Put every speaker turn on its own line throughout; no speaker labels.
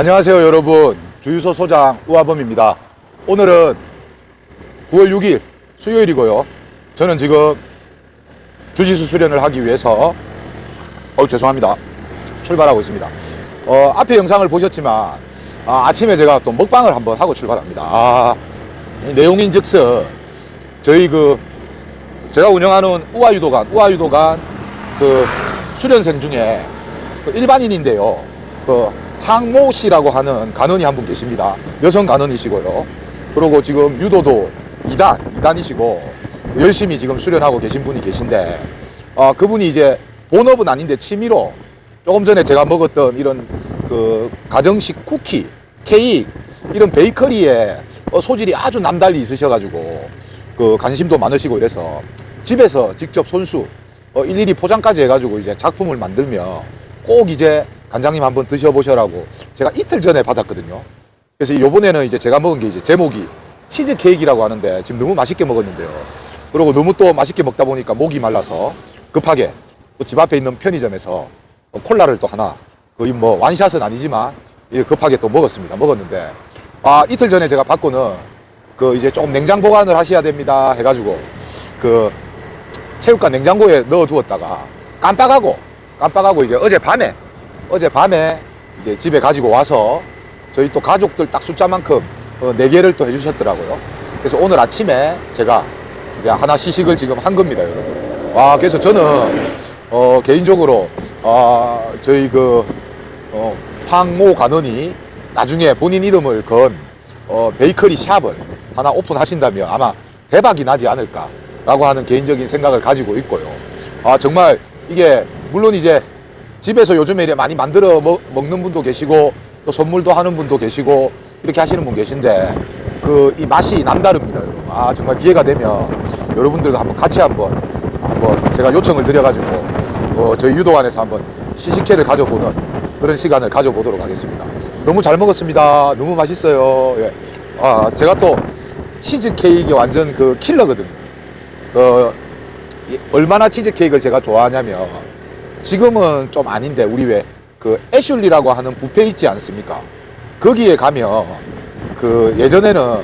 안녕하세요 여러분. 주유소 소장 우아범입니다. 오늘은 9월 6일 수요일이고요. 저는 지금 주지수 수련을 하기 위해서 어 죄송합니다. 출발하고 있습니다. 어, 앞에 영상을 보셨지만 아, 침에 제가 또 먹방을 한번 하고 출발합니다. 아, 이 내용인 즉슨 저희 그 제가 운영하는 우아유도관 우아유도관 그 수련생 중에 그 일반인인데요. 그 항모 씨라고 하는 간원이 한 분 계십니다. 여성 간원이시고요. 그리고 지금 유도도 2단, 2단이시고 열심히 지금 수련하고 계신 분이 계신데 어, 그분이 이제 본업은 아닌데 취미로 조금 전에 제가 먹었던 이런 그 가정식 쿠키, 케이크 이런 베이커리에 어, 소질이 아주 남달리 있으셔가지고 그 관심도 많으시고 이래서 집에서 직접 손수 어, 일일이 포장까지 해가지고 이제 작품을 만들며 꼭 이제 간장님 한번 드셔보셔라고 제가 이틀 전에 받았거든요. 그래서 요번에는 이제 제가 먹은 게 이제 제목이 치즈 케이크라고 하는데 지금 너무 맛있게 먹었는데요. 그리고 너무 또 맛있게 먹다 보니까 목이 말라서 급하게 또 집 앞에 있는 편의점에서 콜라를 또 하나 거의 뭐 완샷은 아니지만 급하게 또 먹었습니다. 먹었는데 아 이틀 전에 제가 받고는 그 이제 조금 냉장 보관을 하셔야 됩니다 해가지고 그 체육관 냉장고에 넣어 두었다가 깜빡하고 깜빡하고 이제 어제 밤에 어제 밤에 이제 집에 가지고 와서 저희 또 가족들 딱 숫자만큼 어, 네 개를 또 해주셨더라고요. 그래서 오늘 아침에 제가 이제 하나 시식을 지금 한 겁니다, 여러분. 아, 그래서 저는 어, 개인적으로 아, 저희 그 어, 황모 간원이 나중에 본인 이름을 건 어, 베이커리 샵을 하나 오픈하신다면 아마 대박이 나지 않을까라고 하는 개인적인 생각을 가지고 있고요. 아, 정말 이게 물론 이제 집에서 요즘에 이래 많이 만들어 먹, 먹는 분도 계시고 또 선물도 하는 분도 계시고 이렇게 하시는 분 계신데 그 이 맛이 남다릅니다. 아 정말 기회가 되면 여러분들과 한번 같이 한번 한번 제가 요청을 드려가지고 어, 저희 유도관에서 한번 시식회를 가져보는 그런 시간을 가져보도록 하겠습니다. 너무 잘 먹었습니다. 너무 맛있어요. 예. 아 제가 또 치즈 케이크 완전 그 킬러거든요. 그 이- 얼마나 치즈 케이크를 제가 좋아하냐면 지금은 좀 아닌데 우리 왜 그 애슐리라고 하는 뷔페 있지 않습니까? 거기에 가면 그 예전에는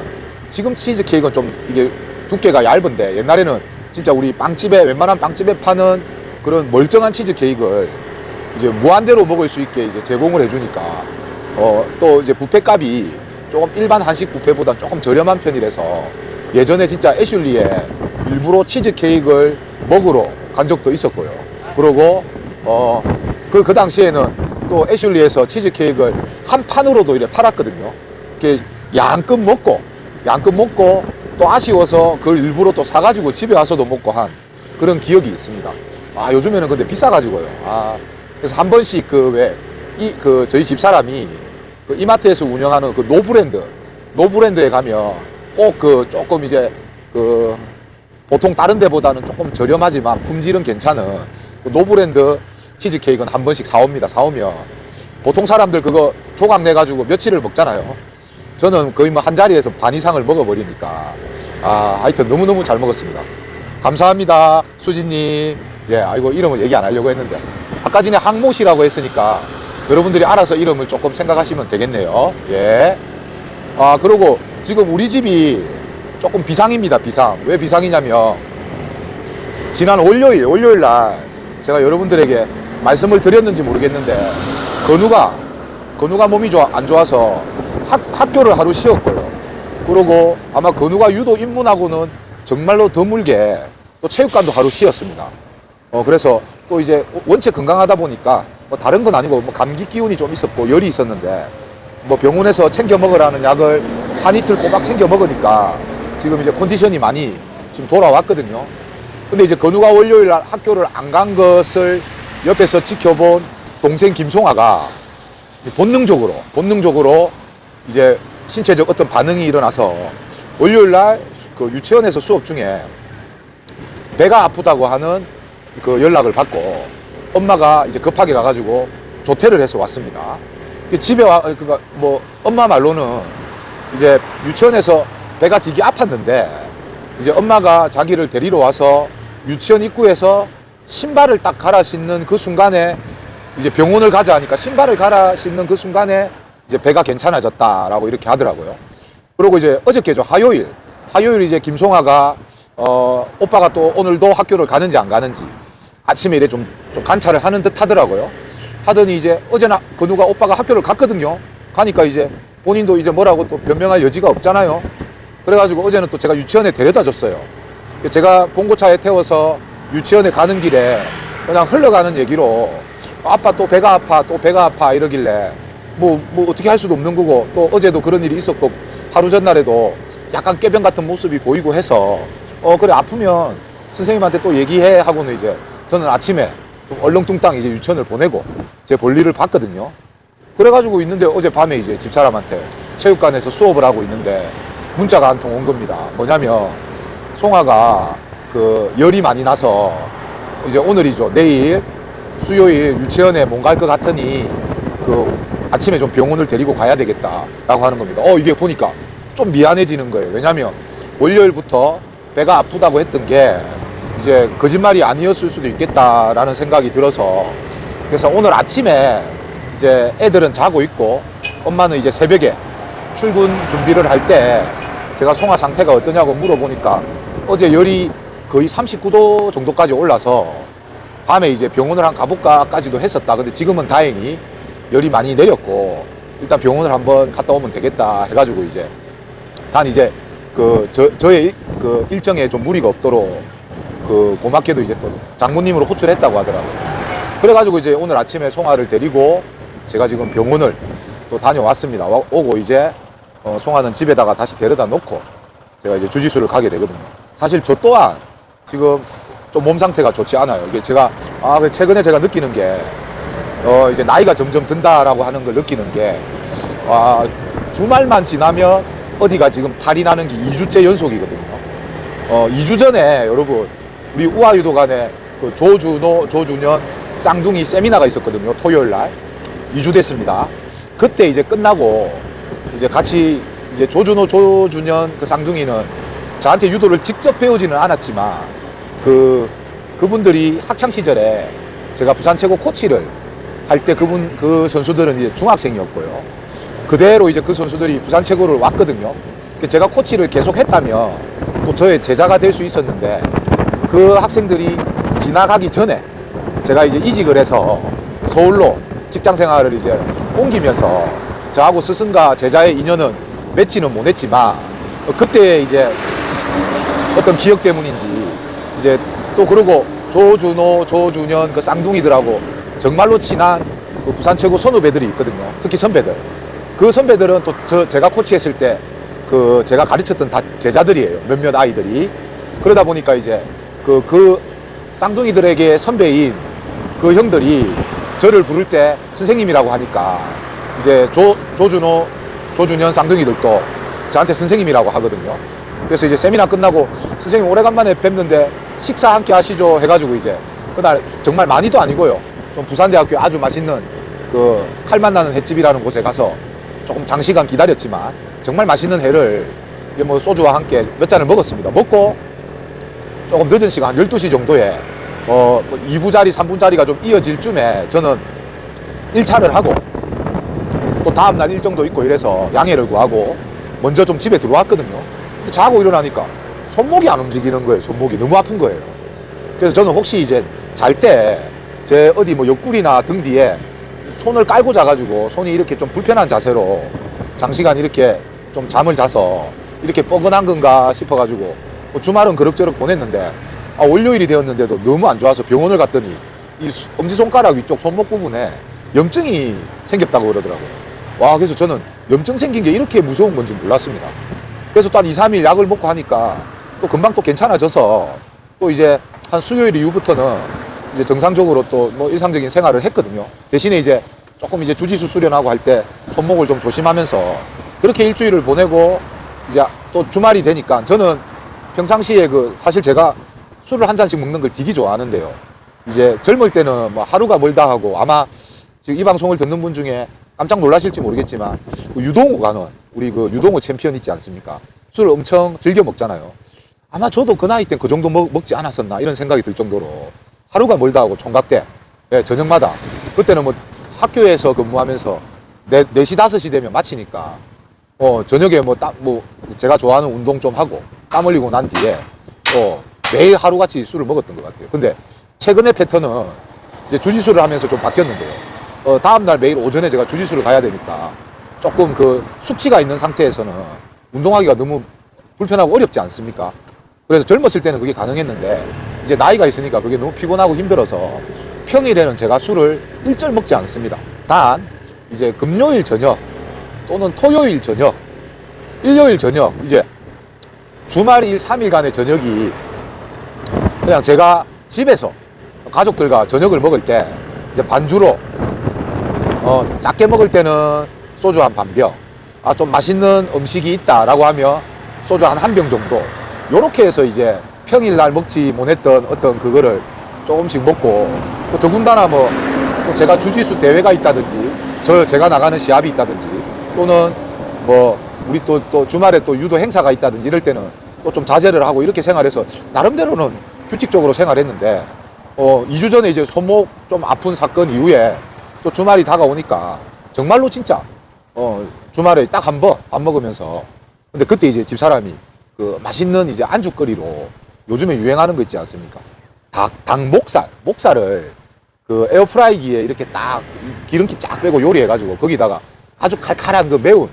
지금 치즈 케이크는 좀 이게 두께가 얇은데 옛날에는 진짜 우리 빵집에 웬만한 빵집에 파는 그런 멀쩡한 치즈 케이크를 이제 무한대로 먹을 수 있게 이제 제공을 해주니까 어 또 이제 뷔페 값이 조금 일반 한식 뷔페보다 조금 저렴한 편이라서 예전에 진짜 애슐리에 일부러 치즈 케이크를 먹으러 간 적도 있었고요. 그리고 어 그 그 당시에는 또 애슐리에서 치즈 케이크를 한 판으로도 이렇게 팔았거든요. 이렇게 양껏 먹고 양껏 먹고 또 아쉬워서 그걸 일부러 또 사가지고 집에 와서도 먹고 한 그런 기억이 있습니다. 아 요즘에는 근데 비싸가지고요. 아 그래서 한 번씩 그 왜 이 그 저희 집 사람이 그 이마트에서 운영하는 그 노브랜드 노브랜드에 가면 꼭 그 조금 이제 그 보통 다른 데보다는 조금 저렴하지만 품질은 괜찮은 그 노브랜드 치즈 케이크는 한 번씩 사옵니다. 사오면 보통 사람들 그거 조각 내 가지고 며칠을 먹잖아요. 저는 거의 뭐 한 자리에서 반 이상을 먹어버리니까 아 하여튼 너무 너무 잘 먹었습니다. 감사합니다, 수진님. 예, 아이고 이름을 얘기 안 하려고 했는데 아까 전에 항모 씨라고 했으니까 여러분들이 알아서 이름을 조금 생각하시면 되겠네요. 예. 아 그리고 지금 우리 집이 조금 비상입니다. 비상. 왜 비상이냐면 지난 월요일 월요일 날 제가 여러분들에게 말씀을 드렸는지 모르겠는데 건우가 건우가 몸이 좋아 안 좋아서 학, 학교를 하루 쉬었고요. 그러고 아마 건우가 유도 입문하고는 정말로 드물게 또 체육관도 하루 쉬었습니다. 어 그래서 또 이제 원체 건강하다 보니까 뭐 다른 건 아니고 뭐 감기 기운이 좀 있었고 열이 있었는데 뭐 병원에서 챙겨 먹으라는 약을 한 이틀 꼬박 챙겨 먹으니까 지금 이제 컨디션이 많이 지금 돌아왔거든요. 근데 이제 건우가 월요일 날 학교를 안 간 것을 옆에서 지켜본 동생 김송아가 본능적으로 본능적으로 이제 신체적 어떤 반응이 일어나서 월요일 날 그 유치원에서 수업 중에 배가 아프다고 하는 그 연락을 받고 엄마가 이제 급하게 가가지고 조퇴를 해서 왔습니다. 그 집에 와, 그니까 뭐 엄마 말로는 이제 유치원에서 배가 되게 아팠는데 이제 엄마가 자기를 데리러 와서 유치원 입구에서 신발을 딱 갈아 신는 그 순간에 이제 병원을 가자 하니까 신발을 갈아 신는 그 순간에 이제 배가 괜찮아졌다라고 이렇게 하더라고요. 그리고 이제 어저께죠 화요일 화요일 이제 김송아가 어 오빠가 또 오늘도 학교를 가는지 안 가는지 아침에 이래 좀, 좀 관찰을 하는 듯 하더라고요. 하더니 이제 어제나 그 누가 오빠가 학교를 갔거든요. 가니까 이제 본인도 이제 뭐라고 또 변명할 여지가 없잖아요. 그래가지고 어제는 또 제가 유치원에 데려다 줬어요. 제가 봉고차에 태워서 유치원에 가는 길에 그냥 흘러가는 얘기로 아빠 또 배가 아파 또 배가 아파 이러길래 뭐, 뭐 어떻게 할 수도 없는 거고 또 어제도 그런 일이 있었고 하루 전날에도 약간 깨병 같은 모습이 보이고 해서 어 그래 아프면 선생님한테 또 얘기해 하고는 이제 저는 아침에 좀 얼렁뚱땅 이제 유치원을 보내고 제 볼일을 봤거든요. 그래가지고 있는데 어제 밤에 이제 집사람한테 체육관에서 수업을 하고 있는데 문자가 한 통 온 겁니다. 뭐냐면 송아가 그 열이 많이 나서 이제 오늘이죠. 내일 수요일 유치원에 못 갈 것 같으니 그 아침에 좀 병원을 데리고 가야 되겠다라고 하는 겁니다. 어 이게 보니까 좀 미안해지는 거예요. 왜냐하면 월요일부터 배가 아프다고 했던 게 이제 거짓말이 아니었을 수도 있겠다라는 생각이 들어서 그래서 오늘 아침에 이제 애들은 자고 있고 엄마는 이제 새벽에 출근 준비를 할 때 제가 송아 상태가 어떠냐고 물어보니까 어제 열이 거의 39도 정도까지 올라서 밤에 이제 병원을 한 가볼까까지도 했었다. 근데 지금은 다행히 열이 많이 내렸고 일단 병원을 한번 갔다 오면 되겠다 해가지고 이제 단 이제 그 저, 저의 일, 그 일정에 좀 무리가 없도록 그 고맙게도 이제 또 장모님으로 호출했다고 하더라고요. 그래가지고 이제 오늘 아침에 송아를 데리고 제가 지금 병원을 또 다녀왔습니다. 와- 오고 이제 어, 송아는 집에다가 다시 데려다 놓고 제가 이제 주짓수를 가게 되거든요. 사실 저 또한 지금 좀 몸 상태가 좋지 않아요. 이게 제가 아그 최근에 제가 느끼는 게 어, 이제 나이가 점점 든다라고 하는 걸 느끼는 게 아, 주말만 지나면 어디가 지금 탈이 나는 게 2주째 연속이거든요. 어, 2주 전에 여러분 우리 우아유도관에 그 조준호, 조준현 쌍둥이 세미나가 있었거든요. 토요일 날. 2주 됐습니다. 그때 이제 끝나고 이제 같이 이제 조준호, 조준현 그 쌍둥이는 저한테 유도를 직접 배우지는 않았지만 그 그분들이 학창 시절에 제가 부산 최고 코치를 할 때 그분 그 선수들은 이제 중학생이었고요. 그대로 이제 그 선수들이 부산 최고를 왔거든요. 그 제가 코치를 계속 했다면 또 저의 제자가 될 수 있었는데 그 학생들이 지나가기 전에 제가 이제 이직을 해서 서울로 직장 생활을 이제 옮기면서 저하고 스승과 제자의 인연은 맺지는 못했지만 어, 그때 이제 어떤 기억 때문인지 이제 또 그러고 조준호, 조준현 그 쌍둥이들하고 정말로 친한 그 부산 최고 선후배들이 있거든요. 특히 선배들. 그 선배들은 또 저 제가 코치했을 때 그 제가 가르쳤던 다 제자들이에요. 몇몇 아이들이. 그러다 보니까 이제 그, 그 쌍둥이들에게 선배인 그 형들이 저를 부를 때 선생님이라고 하니까 이제 조, 조준호, 조준현 쌍둥이들도 저한테 선생님이라고 하거든요. 그래서 이제 세미나 끝나고 선생님 오래간만에 뵙는데 식사 함께 하시죠 해가지고 이제 그날 정말 많이도 아니고요. 좀 부산대학교 아주 맛있는 그 칼맛 나는 횟집이라는 곳에 가서 조금 장시간 기다렸지만 정말 맛있는 회를 뭐 소주와 함께 몇 잔을 먹었습니다. 먹고 조금 늦은 시간 한 12시 정도에 어 2부 자리, 3부 자리가 좀 이어질 쯤에 저는 1차를 하고 또 다음날 일정도 있고 이래서 양해를 구하고 먼저 좀 집에 들어왔거든요. 자고 일어나니까 손목이 안 움직이는 거예요. 손목이 너무 아픈 거예요. 그래서 저는 혹시 이제 잘 때 제 어디 뭐 옆구리나 등 뒤에 손을 깔고 자가지고 손이 이렇게 좀 불편한 자세로 장시간 이렇게 좀 잠을 자서 이렇게 뻐근한 건가 싶어가지고 뭐 주말은 그럭저럭 보냈는데 아, 월요일이 되었는데도 너무 안 좋아서 병원을 갔더니 이 수- 엄지손가락 위쪽 손목 부분에 염증이 생겼다고 그러더라고요. 와, 그래서 저는 염증 생긴 게 이렇게 무서운 건지 몰랐습니다. 그래서 또 한 2, 3일 약을 먹고 하니까 또 금방 또 괜찮아져서 또 이제 한 수요일 이후부터는 이제 정상적으로 또 뭐 일상적인 생활을 했거든요. 대신에 이제 조금 이제 주짓수 수련하고 할 때 손목을 좀 조심하면서 그렇게 일주일을 보내고 이제 또 주말이 되니까 저는 평상시에 그 사실 제가 술을 한 잔씩 먹는 걸 되게 좋아하는데요. 이제 젊을 때는 뭐 하루가 멀다 하고 아마 지금 이 방송을 듣는 분 중에 깜짝 놀라실지 모르겠지만 그 유동호 간원 우리 그 유동호 챔피언 있지 않습니까? 술을 엄청 즐겨 먹잖아요. 아마 저도 그 나이 땐 그 정도 먹, 먹지 않았었나 이런 생각이 들 정도로 하루가 멀다 하고 총각 때 예, 저녁마다 그때는 뭐 학교에서 근무하면서 네, 4시, 5시 되면 마치니까, 어, 저녁에 뭐, 딱, 뭐, 제가 좋아하는 운동 좀 하고, 땀 흘리고 난 뒤에, 어, 매일 하루같이 술을 먹었던 것 같아요. 근데, 최근의 패턴은, 이제 주짓수를 하면서 좀 바뀌었는데요. 어, 다음날 매일 오전에 제가 주짓수를 가야 되니까, 조금 그 숙취가 있는 상태에서는 운동하기가 너무 불편하고 어렵지 않습니까? 그래서 젊었을 때는 그게 가능했는데, 이제 나이가 있으니까 그게 너무 피곤하고 힘들어서, 평일에는 제가 술을 일절 먹지 않습니다. 단, 이제 금요일 저녁 또는 토요일 저녁, 일요일 저녁, 이제 주말일 3일간의 저녁이 그냥 제가 집에서 가족들과 저녁을 먹을 때 이제 반주로 어, 작게 먹을 때는 소주 한 반 병, 아, 좀 맛있는 음식이 있다라고 하면 소주 한 한 병 정도. 요렇게 해서 이제 평일날 먹지 못했던 어떤 그거를 조금씩 먹고 또 더군다나 뭐 또 제가 주짓수 대회가 있다든지 저 제가 나가는 시합이 있다든지 또는 뭐 우리 또, 또 주말에 또 유도 행사가 있다든지 이럴 때는 또 좀 자제를 하고 이렇게 생활해서 나름대로는 규칙적으로 생활했는데 어 2주 전에 이제 손목 좀 아픈 사건 이후에 또 주말이 다가오니까 정말로 진짜 어 주말에 딱 한 번 밥 먹으면서 근데 그때 이제 집사람이 그 맛있는 이제 안주거리로 요즘에 유행하는 거 있지 않습니까? 닭, 닭 목살, 목살을 그 에어프라이기에 이렇게 딱 기름기 쫙 빼고 요리해가지고 거기다가 아주 칼칼한 그 매운,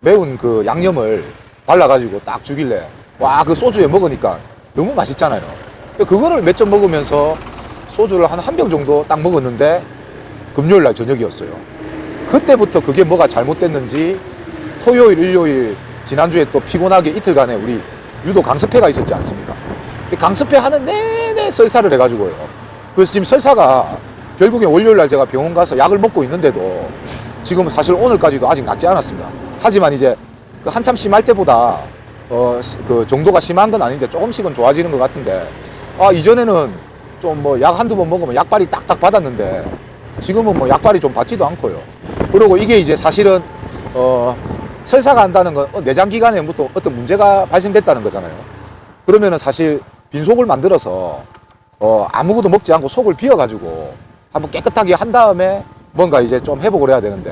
매운 그 양념을 발라가지고 딱 주길래 와, 그 소주에 먹으니까 너무 맛있잖아요. 그거를 몇 점 먹으면서 소주를 한 한 병 정도 딱 먹었는데 금요일 날 저녁이었어요. 그때부터 그게 뭐가 잘못됐는지 토요일, 일요일, 지난주에 또 피곤하게 이틀간에 우리 유도 강습회가 있었지 않습니까? 그 강습회 하는 내내 설사를 해가지고요. 그래서 지금 설사가 결국에 월요일 날 제가 병원 가서 약을 먹고 있는데도 지금 사실 오늘까지도 아직 낫지 않았습니다. 하지만 이제 그 한참 심할 때보다 어, 그 정도가 심한 건 아닌데 조금씩은 좋아지는 것 같은데 아, 이전에는 좀 뭐 약 한두 번 먹으면 약발이 딱딱 받았는데 지금은 뭐 약발이 좀 받지도 않고요. 그리고 이게 이제 사실은 어, 설사가 한다는 건 어, 내장 기관에부터 어떤 문제가 발생됐다는 거잖아요. 그러면은 사실 빈속을 만들어서 어, 아무것도 먹지 않고 속을 비워가지고 한번 깨끗하게 한 다음에 뭔가 이제 좀 회복을 해야 되는데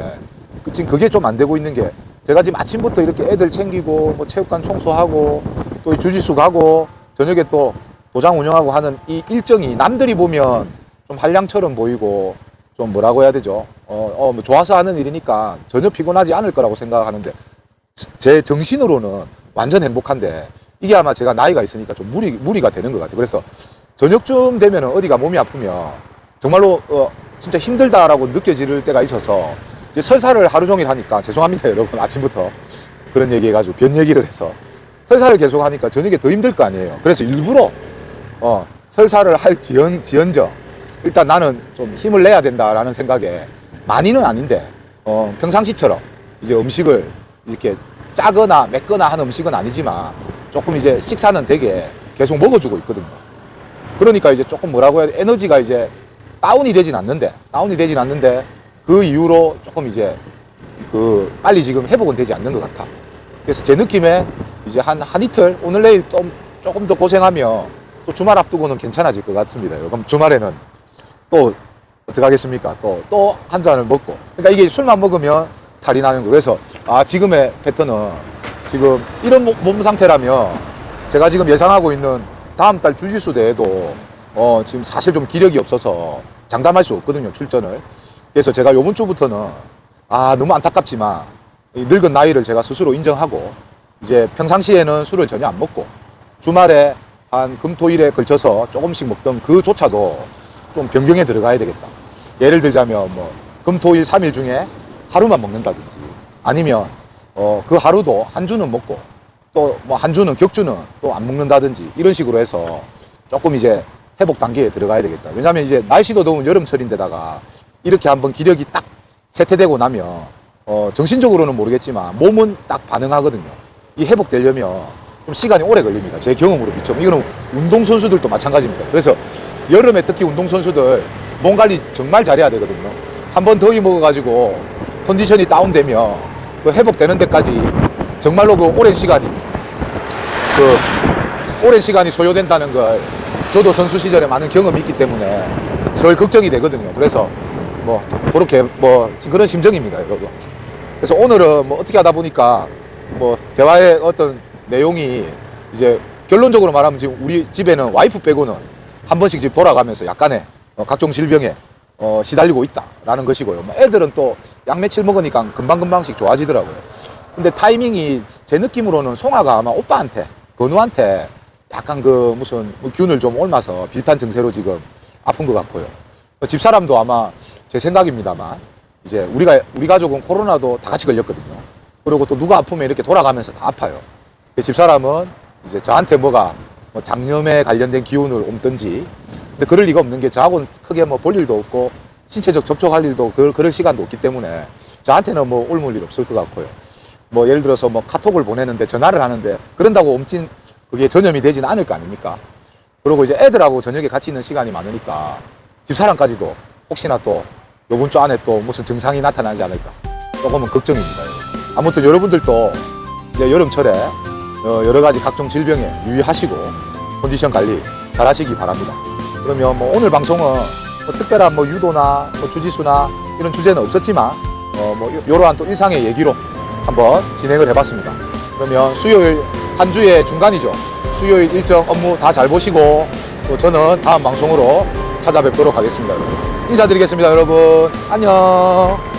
그- 지금 그게 좀 안 되고 있는 게 제가 지금 아침부터 이렇게 애들 챙기고 뭐 체육관 청소하고 또 주짓수 가고 저녁에 또 도장 운영하고 하는 이 일정이 남들이 보면 좀 한량처럼 보이고 좀 뭐라고 해야 되죠? 어, 어, 뭐 좋아서 하는 일이니까 전혀 피곤하지 않을 거라고 생각하는데 제 정신으로는 완전 행복한데 이게 아마 제가 나이가 있으니까 좀 무리, 무리가 되는 것 같아요. 그래서 저녁쯤 되면 어디가 몸이 아프면 정말로 어, 진짜 힘들다라고 느껴질 때가 있어서 이제 설사를 하루 종일 하니까 죄송합니다 여러분 아침부터 그런 얘기 해가지고 변 얘기를 해서 설사를 계속 하니까 저녁에 더 힘들 거 아니에요. 그래서 일부러 어, 설사를 할 지연, 지연저 일단 나는 좀 힘을 내야 된다라는 생각에 많이는 아닌데 어, 평상시처럼 이제 음식을 이렇게 짜거나 맵거나 하는 음식은 아니지만 조금 이제 식사는 되게 계속 먹어주고 있거든요. 그러니까 이제 조금 뭐라고 해야 돼? 에너지가 이제 다운이 되진 않는데, 다운이 되진 않는데 그 이후로 조금 이제 그 빨리 지금 회복은 되지 않는 것 같아. 그래서 제 느낌에 이제 한, 한 이틀, 오늘 내일 좀 조금 더 고생하면 또 주말 앞두고는 괜찮아질 것 같습니다. 그럼 주말에는 또 어떻게 하겠습니까? 또, 또 한 잔을 먹고. 그러니까 이게 술만 먹으면 탈이 나는 거. 그래서, 아, 지금의 패턴은 지금 이런 몸- 몸 상태라면 제가 지금 예상하고 있는 다음 달 주짓수 대회도 어, 지금 사실 좀 기력이 없어서 장담할 수 없거든요, 출전을. 그래서 제가 요번 주부터는 아, 너무 안타깝지만 이 늙은 나이를 제가 스스로 인정하고 이제 평상시에는 술을 전혀 안 먹고 주말에 한 금토일에 걸쳐서 조금씩 먹던 그조차도 좀 변경에 들어가야 되겠다. 예를 들자면 뭐 금토일 3일 중에 하루만 먹는다든지 아니면 어, 그 하루도 한 주는 먹고 또 뭐 한 주는 격주는 또 안 먹는다든지 이런 식으로 해서 조금 이제 회복 단계에 들어가야 되겠다. 왜냐하면 이제 날씨도 더운 여름철인데다가 이렇게 한번 기력이 딱 세태되고 나면 어, 정신적으로는 모르겠지만 몸은 딱 반응하거든요. 이 회복되려면 좀 시간이 오래 걸립니다. 제 경험으로 비춰. 이거는 운동선수들도 마찬가지입니다. 그래서 여름에 특히 운동선수들 몸 관리 정말 잘해야 되거든요. 한 번 더위 먹어가지고 컨디션이 다운되면 그 회복되는 데까지 정말로 그 오랜 시간이 그 오랜 시간이 소요된다는 걸 저도 선수 시절에 많은 경험이 있기 때문에 절 걱정이 되거든요. 그래서 뭐 그렇게 뭐 그런 심정입니다, 여러분. 그래서 오늘은 뭐 어떻게 하다 보니까 뭐 대화의 어떤 내용이 이제 결론적으로 말하면 지금 우리 집에는 와이프 빼고는 한 번씩 집 돌아가면서 약간의 어, 각종 질병에 어, 시달리고 있다라는 것이고요. 뭐 애들은 또 양매칠 먹으니까 금방금방씩 좋아지더라고요. 근데 타이밍이 제 느낌으로는 송아가 아마 오빠한테, 건우한테 약간 그 무슨 뭐 균을 좀 옮아서 비슷한 증세로 지금 아픈 것 같고요. 집사람도 아마 제 생각입니다만 이제 우리가 우리 가족은 코로나도 다 같이 걸렸거든요. 그리고 또 누가 아프면 이렇게 돌아가면서 다 아파요. 근데 집사람은 이제 저한테 뭐가 뭐 장염에 관련된 기운을 옮든지 근데 그럴 리가 없는 게 저하고는 크게 뭐 볼 일도 없고 신체적 접촉할 일도 그, 그럴 시간도 없기 때문에 저한테는 뭐 옮을 일 없을 것 같고요. 뭐 예를 들어서 뭐 카톡을 보내는데 전화를 하는데 그런다고 옮진 그게 전염이 되지는 않을 거 아닙니까? 그리고 이제 애들하고 저녁에 같이 있는 시간이 많으니까 집사람까지도 혹시나 또 요번 주 안에 또 무슨 증상이 나타나지 않을까 조금은 걱정입니다. 아무튼 여러분들도 이제 여름철에 어, 여러 가지 각종 질병에 유의하시고 컨디션 관리 잘 하시기 바랍니다. 그러면 뭐 오늘 방송은 뭐 특별한 뭐 유도나 뭐 주짓수나 이런 주제는 없었지만 어, 뭐 요- 요러한 또 일상의 얘기로 한번 진행을 해봤습니다. 그러면 수요일 한 주의 중간이죠. 수요일 일정 업무 다 잘 보시고 또 저는 다음 방송으로 찾아뵙도록 하겠습니다. 인사드리겠습니다, 여러분. 안녕.